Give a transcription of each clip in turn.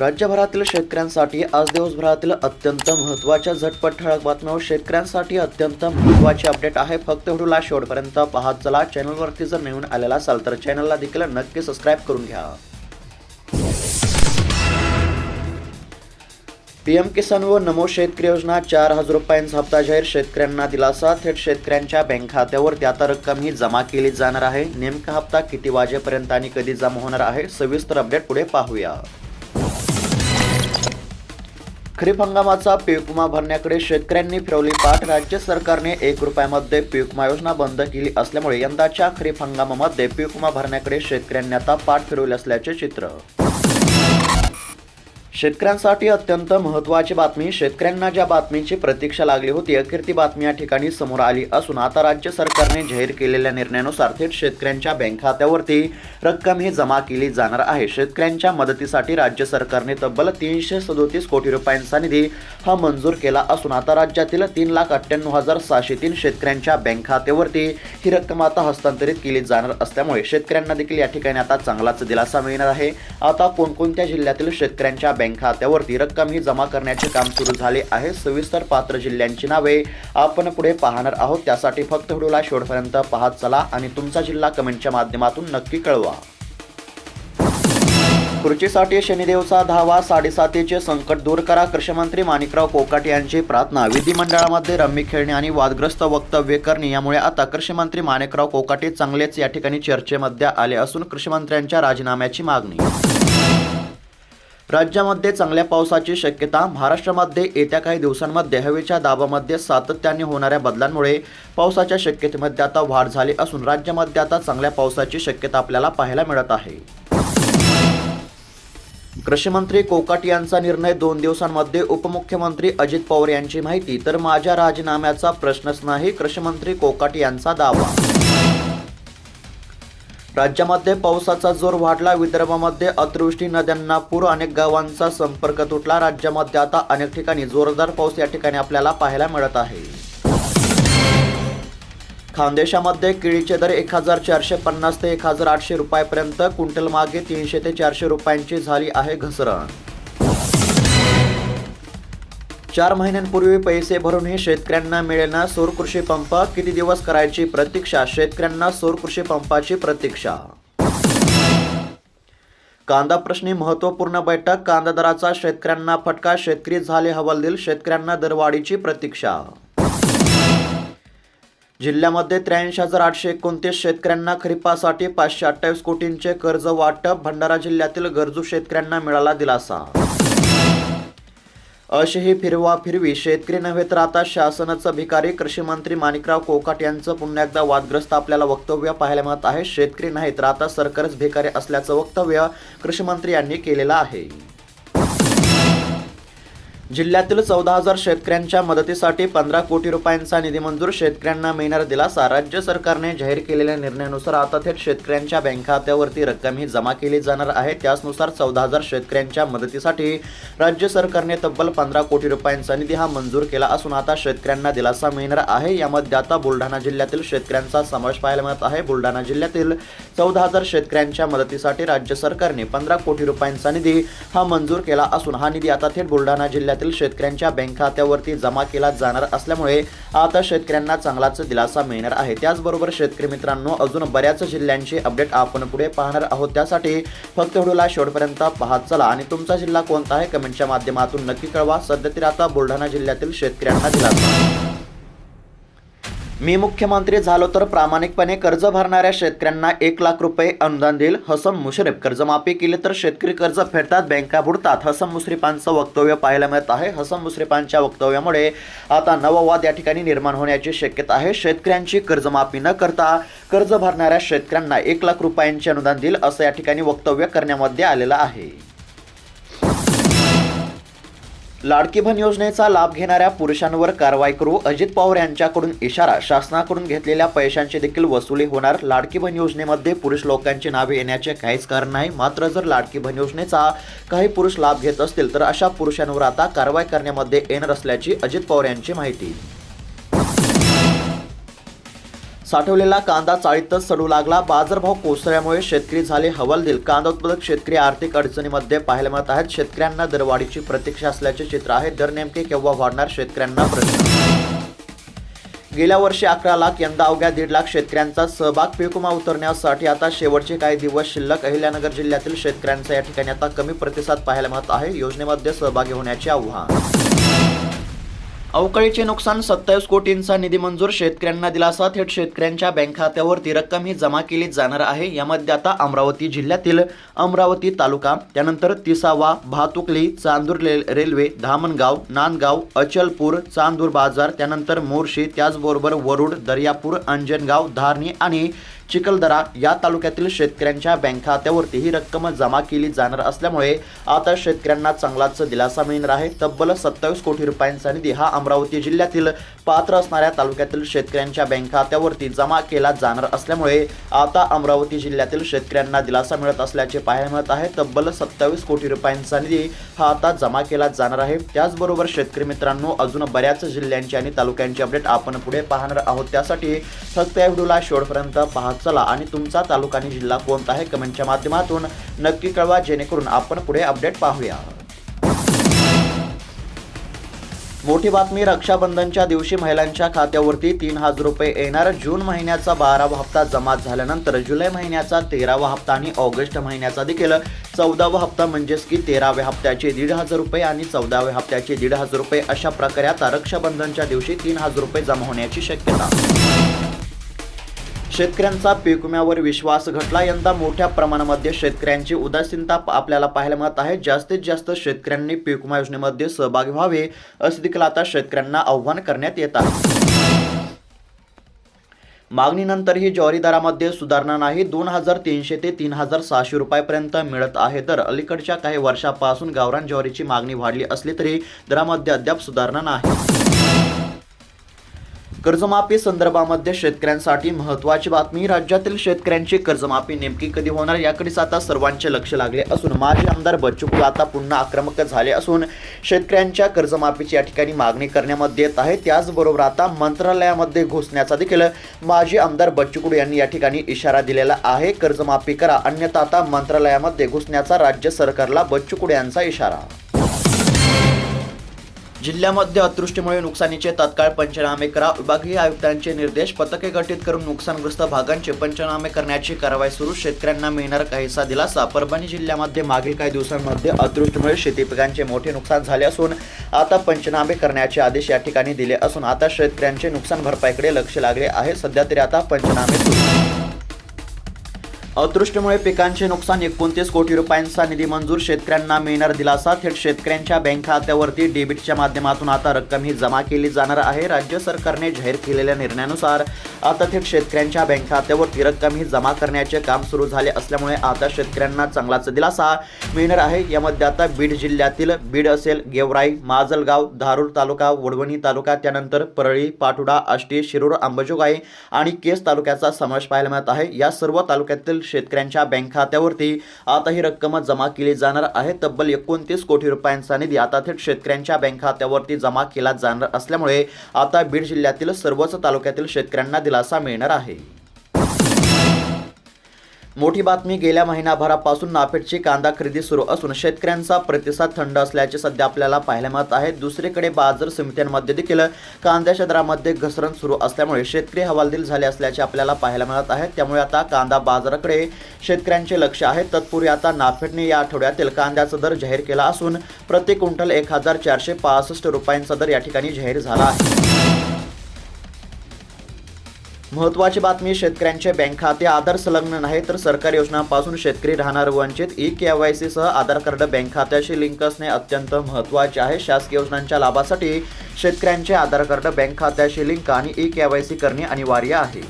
राज्यभरातील शेतकऱ्यांसाठी आज दिवसभरातील अत्यंत महत्त्वाच्या झटपट ठळक बातम्यावर शेतकऱ्यांसाठी अत्यंत महत्त्वाची अपडेट आहे. फक्त व्हिडिओला शेवटपर्यंत पाहत चला. चॅनलवरती जर नवीन आलेला असाल तर चॅनलला देखील नक्की सबस्क्राईब करून घ्या. पीएम किसान व नमो शेतकरी योजना चार हजार रुपयांचा हप्ता जाहीर. शेतकऱ्यांना दिलासा. थेट शेतकऱ्यांच्या बँक खात्यावरती आता रक्कम ही जमा केली जाणार आहे. नेमका हप्ता किती वाजेपर्यंत आणि कधी जमा होणार आहे? सविस्तर अपडेट पुढे पाहूया. खरीप हंगामाचा पीक विमा भरण्याकडे शेतकऱ्यांनी फिरवली पाठ. राज्य सरकारने एक रुपयामध्ये पीक विमा योजना बंद केली असल्यामुळे यंदाच्या खरीप हंगामामध्ये पीक विमा भरण्याकडे शेतकऱ्यांनी आता पाठ फिरवली असल्याचे चित्र. शेतकऱ्यांसाठी अत्यंत महत्त्वाची बातमी शेतकऱ्यांना ज्या बातमीची प्रतीक्षा लागली होती अखेर ती बातमी या ठिकाणी समोर आली असून आता राज्य सरकारने जाहीर केलेल्या निर्णयानुसार थेट शेतकऱ्यांच्या बँक खात्यावरती रक्कम ही जमा केली जाणार आहे. शेतकऱ्यांच्या मदतीसाठी राज्य सरकारने तब्बल तीनशे सदोतीस कोटी रुपयांचा निधी हा मंजूर केला असून आता राज्यातील तीन लाख अठ्ठ्याण्णव हजार सहाशे तीन शेतकऱ्यांच्या बँक खात्यावरती ही रक्कम आता हस्तांतरित केली जाणार असल्यामुळे शेतकऱ्यांना देखील या ठिकाणी आता चांगलाच दिलासा मिळणार आहे. आता कोणकोणत्या जिल्ह्यातील शेतकऱ्यांच्या बँक खात्यावरती रक्कम ही जमा करण्याचे काम सुरू झाले आहे. सविस्तर पात्र जिल्ह्यांची नावे आपण पुढे पाहणार आहोत. त्यासाठी फक्त व्हिडिओला शेवटपर्यंत पाहत चला आणि तुमचा जिल्हा कमेंटच्या माध्यमातून नक्की कळवा. खुर्चीसाठी शनिदेवचा धावा साडेसातीचे संकट दूर करा. कृषीमंत्री माणिकराव कोकाट यांची प्रार्थना विधिमंडळामध्ये रम्मी खेळणे आणि वादग्रस्त वक्तव्य करणे यामुळे आता कृषीमंत्री माणिकराव कोकाटे चांगलेच या ठिकाणी चर्चेमध्ये आले असून कृषीमंत्र्यांच्या राजीनाम्याची मागणी. राज्यामध्ये चांगल्या पावसाची शक्यता महाराष्ट्रामध्ये येत्या काही दिवसांमध्ये हवेच्या दाबामध्ये सातत्याने होणाऱ्या बदलांमुळे पावसाच्या शक्यतेमध्ये आता वाढ झाली असून राज्यामध्ये आता चांगल्या पावसाची शक्यता आपल्याला पाहायला मिळत आहे. कृषीमंत्री कोकाट यांचा निर्णय दोन दिवसांमध्ये उपमुख्यमंत्री अजित पवार यांची माहिती तर माझ्या राजीनाम्याचा प्रश्नच नाही कृषीमंत्री कोकाट यांचा दावा. राज्यामध्ये पावसाचा जोर वाढला विदर्भामध्ये अतिवृष्टी नद्यांना पूर अनेक गावांचा संपर्क तुटला. राज्यामध्ये आता अनेक ठिकाणी जोरदार पाऊस या ठिकाणी आपल्याला पाहायला मिळत आहे. खानदेशामध्ये केळीचे दर एक हजार चारशे पन्नास ते एक हजार आठशे रुपयापर्यंत क्विंटल मागे तीनशे ते चारशे रुपयांची झाली आहे घसरण. चार महिन्यांपूर्वी पैसे भरूनही शेतकऱ्यांना मिळेना सौर कृषी पंप. किती दिवस करायची प्रतीक्षा? शेतकऱ्यांना सौर कृषी पंपाची प्रतीक्षा. कांदा प्रश्नी महत्त्वपूर्ण बैठक. कांदा दराचा शेतकऱ्यांना फटका. शेतकरी झाले हवालदिल. शेतकऱ्यांना दरवाढीची प्रतीक्षा. जिल्ह्यामध्ये त्र्याऐंशी हजार आठशे एकोणतीस शेतकऱ्यांना खरीपासाठी पाचशे अठ्ठावीस कोटींचे कर्ज वाटप. भंडारा जिल्ह्यातील गरजू शेतकऱ्यांना मिळाला दिलासा. अशी ही फिरवा फिरवी शेतकरी नव्हे तर आता शासनाचं भिकारी कृषी मंत्री माणिकराव कोकाट यांचं पुन्हा एकदा वादग्रस्त आपल्याला वक्तव्य पाहायला मिळत आहे. शेतकरी नाही तर आता सरकारच भिकारी असल्याचं वक्तव्य कृषी मंत्री यांनी केलेलं आहे. जिल्ह्यातील चौदा हजार शेतकऱ्यांच्या मदतीसाठी पंधरा कोटी रुपयांचा निधी मंजूर शेतकऱ्यांना मिळणार दिलासा. राज्य सरकारने जाहीर केलेल्या निर्णयानुसार आता थेट शेतकऱ्यांच्या बँक खात्यावरती रक्कम ही जमा केली जाणार आहे. त्याचनुसार चौदा हजार शेतकऱ्यांच्या मदतीसाठी राज्य सरकारने तब्बल पंधरा कोटी रुपयांचा निधी हा मंजूर केला असून आता शेतकऱ्यांना दिलासा मिळणार आहे. यामध्ये आता बुलढाणा जिल्ह्यातील शेतकऱ्यांचा समावेश पाहायला मिळत आहे. बुलढाणा जिल्ह्यातील चौदा हजार शेतकऱ्यांच्या मदतीसाठी राज्य सरकारने पंधरा कोटी रुपयांचा निधी हा मंजूर केला असून हा निधी आता थेट बुलढाणा जिल्ह्यात जिल्ह्यातील शेतकऱ्यांच्या बँक खात्यावरती जमा केला जाणार असल्यामुळे आता शेतकऱ्यांना चांगलाच दिलासा मिळणार आहे. त्याचबरोबर शेतकरी मित्रांनो अजून बऱ्याच जिल्ह्यांची अपडेट आपण पुढे पाहणार आहोत. त्यासाठी फक्त व्हिडिओला शेवटपर्यंत पाहत चला आणि तुमचा जिल्हा कोणता आहे? कमेंटच्या माध्यमातून नक्की कळवा. सध्या तरी आता बुलढाणा जिल्ह्यातील शेतकऱ्यांना दिलासा. मी मुख्यमंत्री झालो तर प्रामाणिकपणे कर्ज भरणाऱ्या शेतकऱ्यांना एक लाख रुपये अनुदान देईल. हसन मुश्रीफ. कर्जमाफी केली तर शेतकरी कर्ज फेडतात बँका बुडतात. हसन मुश्रीफांचं वक्तव्य पाहायला मिळत आहे. हसन मुश्रीफांच्या वक्तव्यामुळे आता नववाद या ठिकाणी निर्माण होण्याची शक्यता आहे. शेतकऱ्यांची कर्जमाफी न करता कर्ज भरणाऱ्या शेतकऱ्यांना एक लाख रुपयांचे अनुदान देईल असं या ठिकाणी वक्तव्य करण्यामध्ये आलेलं आहे. लाडकी बहीण योजनेचा लाभ घेणाऱ्या पुरुषांवर कारवाई करू अजित पवार यांच्याकडून इशारा. शासनाकडून घेतलेल्या पैशांची देखील वसुली होणार. लाडकी बहीण योजनेमध्ये पुरुष लोकांची नावे येण्याचे काहीच कारण नाही. मात्र जर लाडकी बहीण योजनेचा काही पुरुष लाभ घेत असतील तर अशा पुरुषांवर आता कारवाई करण्यामध्ये येणार असल्याची अजित पवार यांची माहिती. साठवलेला कांदा चाळीतच सडू लागला. बाजारभाव कोसळल्यामुळे शेतकरी झाले हवालदिल. कांदा उत्पादक शेतकरी आर्थिक अडचणीमध्ये पाहायला मिळत आहेत. शेतकऱ्यांना दरवाढीची प्रतीक्षा असल्याचे चित्र आहे. दर नेमके केव्हा वाढणार शेतकऱ्यांना प्रश्न? गेल्या वर्षी अकरा लाख यंदा अवघ्या दीड लाख शेतकऱ्यांचा सहभाग. पिकुमा उतरण्यासाठी आता शेवटचे काही दिवस शिल्लक. अहिल्यानगर जिल्ह्यातील शेतकऱ्यांचा या ठिकाणी आता कमी प्रतिसाद पाहायला मिळत आहे. योजनेमध्ये सहभागी होण्याचे आव्हान. अवकाळीचे नुकसान सत्तावीस कोटींचा निधी मंजूर. शेतकऱ्यांना दिलासा. थेट शेतकऱ्यांच्या बँक खात्यावरती रक्कम ही जमा केली जाणार आहे. यामध्ये आता अमरावती जिल्ह्यातील अमरावती तालुका त्यानंतर तिसावा भातुकली चांदूर ले- रेल्वे धामणगाव नांदगाव अचलपूर चांदूर बाजार त्यानंतर मोर्शी त्याचबरोबर वरुड दर्यापूर अंजनगाव धारणी आणि चिखलदरा या तालुक्यातील शेतकऱ्यांच्या बँक खात्यावरती ही रक्कम जमा केली जाणार असल्यामुळे आता शेतकऱ्यांना चांगलाच दिलासा मिळणार आहे. तब्बल सत्तावीस कोटी रुपयांचा निधी हा अमरावती जिल्ह्यातील पात्र असणाऱ्या तालुक्यातील शेतकऱ्यांच्या बँक खात्यावरती जमा केला जाणार असल्यामुळे आता अमरावती जिल्ह्यातील शेतकऱ्यांना दिलासा मिळत असल्याचे पाहायला मिळत आहे. तब्बल सत्तावीस कोटी रुपयांचा निधी हा आता जमा केला जाणार आहे. त्याचबरोबर शेतकरी मित्रांनो अजून बऱ्याच जिल्ह्यांची आणि तालुक्यांची अपडेट आपण पुढे पाहणार आहोत. त्यासाठी फक्त या व्हिडिओला शेवटपर्यंत पाहत चला आणि तुमचा तालुका आणि जिल्हा कोणता आहे? कमेंटच्या माध्यमातून नक्की कळवा जेणेकरून आपण पुढे अपडेट पाहूया. मोठी बातमी रक्षाबंधनच्या दिवशी महिलांच्या खात्यावरती तीन हजार रुपये येणार. जून महिन्याचा बारावा हप्ता जमा झाल्यानंतर जुलै महिन्याचा तेरावा हप्ता आणि ऑगस्ट महिन्याचा देखील चौदावा हप्ता म्हणजेच की तेराव्या हप्त्याचे दीड हजार रुपये आणि चौदाव्या हप्त्याचे दीड हजार रुपये अशा प्रकारे आता रक्षाबंधनच्या दिवशी तीन हजार रुपये जमा होण्याची शक्यता. शेतकऱ्यांचा पीक विम्यावर विश्वास घटला. यंदा मोठ्या प्रमाणामध्ये शेतकऱ्यांची उदासीनता आपल्याला पाहायला मिळत आहे. जास्तीत जास्त शेतकऱ्यांनी पीक विमा योजनेमध्ये सहभागी व्हावे असे देखील आता शेतकऱ्यांना आव्हान करण्यात येत आहे. मागणीनंतरही ज्वारी दरामध्ये सुधारणा नाही. दोन हजार तीनशे ते तीन हजार सहाशे रुपयापर्यंत मिळत आहे. तर अलीकडच्या काही वर्षापासून गावरान ज्वारीची मागणी वाढली असली तरी दरामध्ये अद्याप सुधारणा नाही. कर्जमाफी संदर्भामध्ये शेतकऱ्यांसाठी महत्त्वाची बातमी. राज्यातील शेतकऱ्यांची कर्जमाफी नेमकी कधी होणार याकडेच आता सर्वांचे लक्ष लागले असून माजी आमदार बच्चू कडू आता पुन्हा आक्रमक झाले असून शेतकऱ्यांच्या कर्जमाफीची या ठिकाणी मागणी करण्यामध्ये येत आहे. त्याचबरोबर आता मंत्रालयामध्ये घुसण्याचा देखील माजी आमदार बच्चू कडू यांनी या ठिकाणी इशारा दिलेला आहे. कर्जमाफी करा अन्यथा आता मंत्रालयामध्ये घुसण्याचा राज्य सरकारला बच्चू कडू यांचा इशारा. जिल्ह्यामध्ये अतिवृष्टीमुळे नुकसानीचे तात्काळ पंचनामे करा. विभागीय आयुक्तांचे निर्देश पथके गठीत करून नुकसानग्रस्त भागांचे पंचनामे करण्याची कारवाई सुरू. शेतकऱ्यांना मिळणार काहीसा दिलासा. परभणी जिल्ह्यामध्ये मागील काही दिवसांमध्ये अतिवृष्टीमुळे शेती पिकांचे मोठे नुकसान झाले असून आता पंचनामे करण्याचे आदेश या ठिकाणी दिले असून आता शेतकऱ्यांचे नुकसान भरपाईकडे लक्ष लागले आहे. सध्या तरी आता पंचनामे सुरू. अदृष्टीमुळे पिकांचे नुकसान एकोणतीस कोटी रुपयांचा निधी मंजूर. शेतकऱ्यांना मिळणार दिलासा. थेट शेतकऱ्यांच्या बँक खात्यावरती डेबिटच्या माध्यमातून आता रक्कम ही जमा केली जाणार आहे. राज्य सरकारने जाहीर केलेल्या निर्णयानुसार आता थेट शेतकऱ्यांच्या बँक खात्यावरती रक्कम ही जमा करण्याचे काम सुरू झाले असल्यामुळे आता शेतकऱ्यांना चांगलाच दिलासा मिळणार आहे. यामध्ये आता बीड जिल्ह्यातील बीड असेल गेवराई माजलगाव धारूर तालुका वडवणी तालुका त्यानंतर परळी पाटुडा आष्टी शिरूर अंबाजोगाई आणि केस तालुक्याचा समावेश पाहायला मिळत आहे. या सर्व तालुक्यातील शेतकऱ्यांच्या बँक खात्यावरती आता ही रक्कम जमा केली जाणार आहे. तब्बल एकोणतीस कोटी रुपयांचा निधी आता थेट शेतकऱ्यांच्या बँक खात्यावरती जमा केला जाणार असल्यामुळे आता बीड जिल्ह्यातील सर्वच तालुक्यातील शेतकऱ्यांना दिलासा मिळणार आहे. मोठी बातमी गेल्या महिनाभरापासून नाफेडची कांदा खरेदी सुरू असून शेतकऱ्यांचा प्रतिसाद थंड असल्याचे सध्या आपल्याला पाहायला मिळत आहे. दुसरीकडे बाजार समित्यांमध्ये देखील कांद्याच्या दरामध्ये घसरण सुरू असल्यामुळे शेतकरी हवालदिल झाले असल्याचे आपल्याला पाहायला मिळत आहे. त्यामुळे आता कांदा बाजाराकडे शेतकऱ्यांचे लक्ष आहे. तत्पूर्वी आता नाफेडने या आठवड्यातील कांद्याचा दर जाहीर केला असून प्रति क्विंटल एक हजार चारशे पासष्ट रुपयांचा दर या ठिकाणी जाहीर झाला आहे. महत्वाची बातमी शेतकऱ्यांचे बँक खाते आधार संलग्न नाही तर सरकारी योजनांपासून शेतकरी राहणार वंचित. ई के वाय सी सह आधार कार्ड बँक खात्याशी लिंक असणे अत्यंत महत्त्वाचे आहे. शासकीय योजनांच्या लाभासाठी शेतकऱ्यांचे आधार कार्ड बँक खात्याशी लिंक आणि ई के वाय सी करणे अनिवार्य आहे.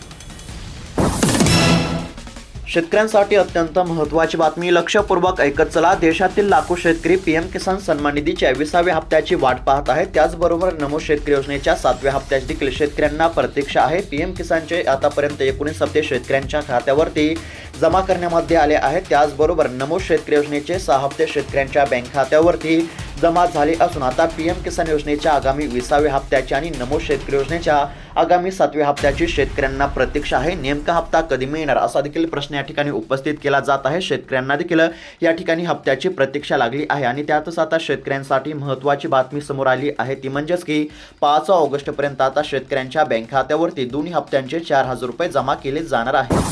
शेतकऱ्यांसाठी अत्यंत महत्त्वाची बातमी. लक्षपूर्वक ऐकत चला. देशातील लाखो शेतकरी पीएम किसान सन्मान निधीच्या विसाव्या हप्त्याची वाट पाहत आहेत. त्याचबरोबर नमो शेतकरी योजनेच्या सातव्या हप्त्याची देखील शेतकऱ्यांना प्रतीक्षा आहे. पीएम किसानचे आतापर्यंत एकोणीस हप्ते शेतकऱ्यांच्या खात्यावरती जमा करण्यामध्ये आले आहेत. त्याचबरोबर नमो शेतकरी योजनेचे सहा हप्ते शेतकऱ्यांच्या बँक खात्यावरती जमा झाले असून आता पीएम किसान योजनेच्या आगामी विसाव्या हप्त्याची आणि नमो शेतकरी योजनेच्या आगामी सातव्या हप्त्याची शेतकऱ्यांना प्रतीक्षा आहे. नेमका हप्ता कधी मिळणार? असा देखील प्रश्न या ठिकाणी उपस्थित केला जात आहे. शेतकऱ्यांना देखील या ठिकाणी हप्त्याची प्रतीक्षा लागली आहे. आणि त्यातच आता शेतकऱ्यांसाठी महत्त्वाची बातमी समोर आली आहे. ती म्हणजेच की पाच ऑगस्टपर्यंत आता शेतकऱ्यांच्या बँक खात्यावरती दोन्ही हप्त्यांचे चार हजार रुपये जमा केले जाणार आहे.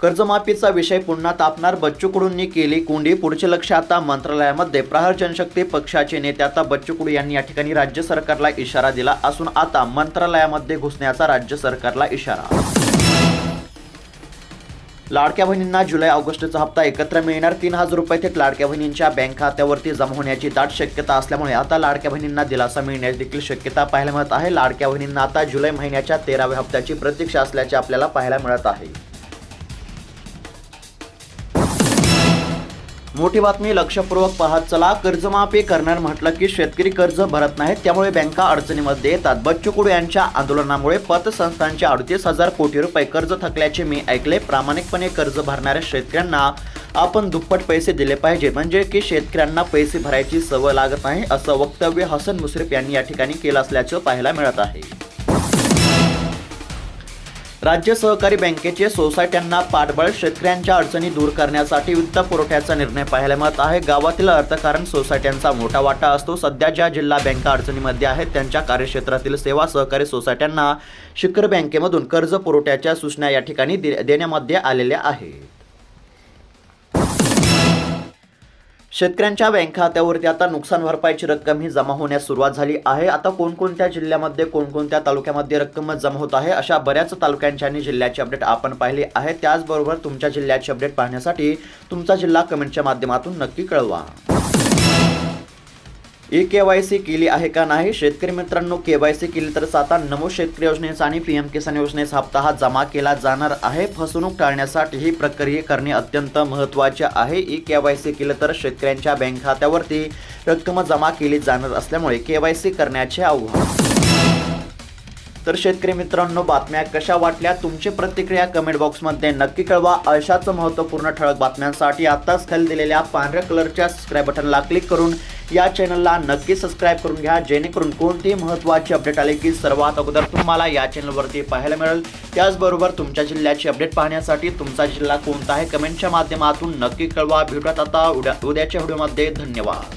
कर्जमाफीचा विषय पुन्हा तापणार. बच्चू कडूंनी केली कोंडी. पुढचे लक्ष आता मंत्रालयामध्ये. प्रहार जनशक्ती पक्षाचे नेते आता बच्चू कडू यांनी या ठिकाणी राज्य सरकारला इशारा दिला असून आता मंत्रालयामध्ये घुसण्याचा राज्य सरकारला इशारा. लाडक्या बहिणींना जुलै ऑगस्टचा हप्ता एकत्र मिळणार. तीन हजार रुपये थेट लाडक्या बहिणींच्या बँक खात्यावरती जमा होण्याची दाट शक्यता असल्यामुळे आता लाडक्या बहिणींना दिलासा मिळण्याची देखील शक्यता पाहायला मिळत आहे. लाडक्या बहिणींना आता जुलै महिन्याच्या तेराव्या हप्त्याची प्रतीक्षा असल्याचे आपल्याला पाहायला मिळत आहे. मोठी बातमी लक्षपूर्वक पाहत चला. कर्जमाफी करणार म्हटलं की शेतकरी कर्ज भरत नाहीत त्यामुळे बँका अडचणीमध्ये येतात. बच्चू कुडू यांच्या आंदोलनामुळे पतसंस्थांचे अडतीस हजार कोटी रुपये कर्ज थकल्याचे मी ऐकले. प्रामाणिकपणे कर्ज भरणाऱ्या शेतकऱ्यांना आपण दुप्पट पैसे दिले पाहिजे म्हणजे की शेतकऱ्यांना पैसे भरायची सवय लागत नाही असं वक्तव्य हसन मुश्रीफ यांनी या ठिकाणी केलं असल्याचं पाहायला मिळत आहे. राज्य सहकारी बँकेचे सोसायट्यांना पाठबळ शेतकऱ्यांच्या अडचणी दूर करण्यासाठी वित्त पुरवठ्याचा निर्णय पाहायला मिळत आहे. गावातील अर्थकारण सोसायट्यांचा मोठा वाटा असतो. सध्या ज्या जिल्हा बँका अडचणीमध्ये आहेत त्यांच्या कार्यक्षेत्रातील सेवा सहकारी सोसायट्यांना शिखर बँकेमधून कर्ज पुरवठ्याच्या सूचना या ठिकाणी दे- देण्यामध्ये आलेल्या आहेत. शेतकऱ्यांच्या बँक खात्यावरती आता नुकसान भरपाईची रक्कम ही जमा होण्यास सुरुवात झाली आहे. आता कोणकोणत्या जिल्ह्यामध्ये कोणकोणत्या तालुक्यामध्ये रक्कम जमा होत आहे अशा बऱ्याच तालुक्यांच्या आणि जिल्ह्याची अपडेट आपण पाहिली आहे. त्याचबरोबर तुमच्या जिल्ह्याची अपडेट पाहण्यासाठी तुमचा जिल्हा कमेंटच्या माध्यमातून नक्की कळवा. ई के वाय सी केली आहे का नाही? शेतकरी मित्रांनो के वाय सी केली तरच आता नमो शेतकरी योजनेचा आणि पी एम किसान योजनेचा हप्ता हा जमा केला जाणार आहे. फसवणूक टाळण्यासाठी ही प्रक्रिया करणे अत्यंत महत्त्वाचे आहे. ई के वाय सी केलं तर शेतकऱ्यांच्या बँक खात्यावरती रक्कम जमा केली जाणार असल्यामुळे के वाय सी करण्याचे आव्हान. तर शेतकरी मित्रांनो बातम्या कशा वाटल्या? तुमची प्रतिक्रिया कमेंट बॉक्समध्ये नक्की कळवा. अशाच महत्त्वपूर्ण ठळक बातम्यांसाठी आताच खाली दिलेल्या पांढऱ्या कलरच्या सबस्क्राईब बटनला क्लिक करून या चॅनलला नक्की सबस्क्राईब करून घ्या जेणेकरून कोणतीही महत्त्वाची अपडेट आले की सर्वात अगोदर तुम्हाला या चॅनलवरती पाहायला मिळेल. त्याचबरोबर तुमच्या जिल्ह्याची अपडेट पाहण्यासाठी तुमचा जिल्हा कोणता आहे कमेंटच्या माध्यमातून नक्की कळवा. भेटूयात आता उद्या उद्याच्या व्हिडिओमध्ये धन्यवाद.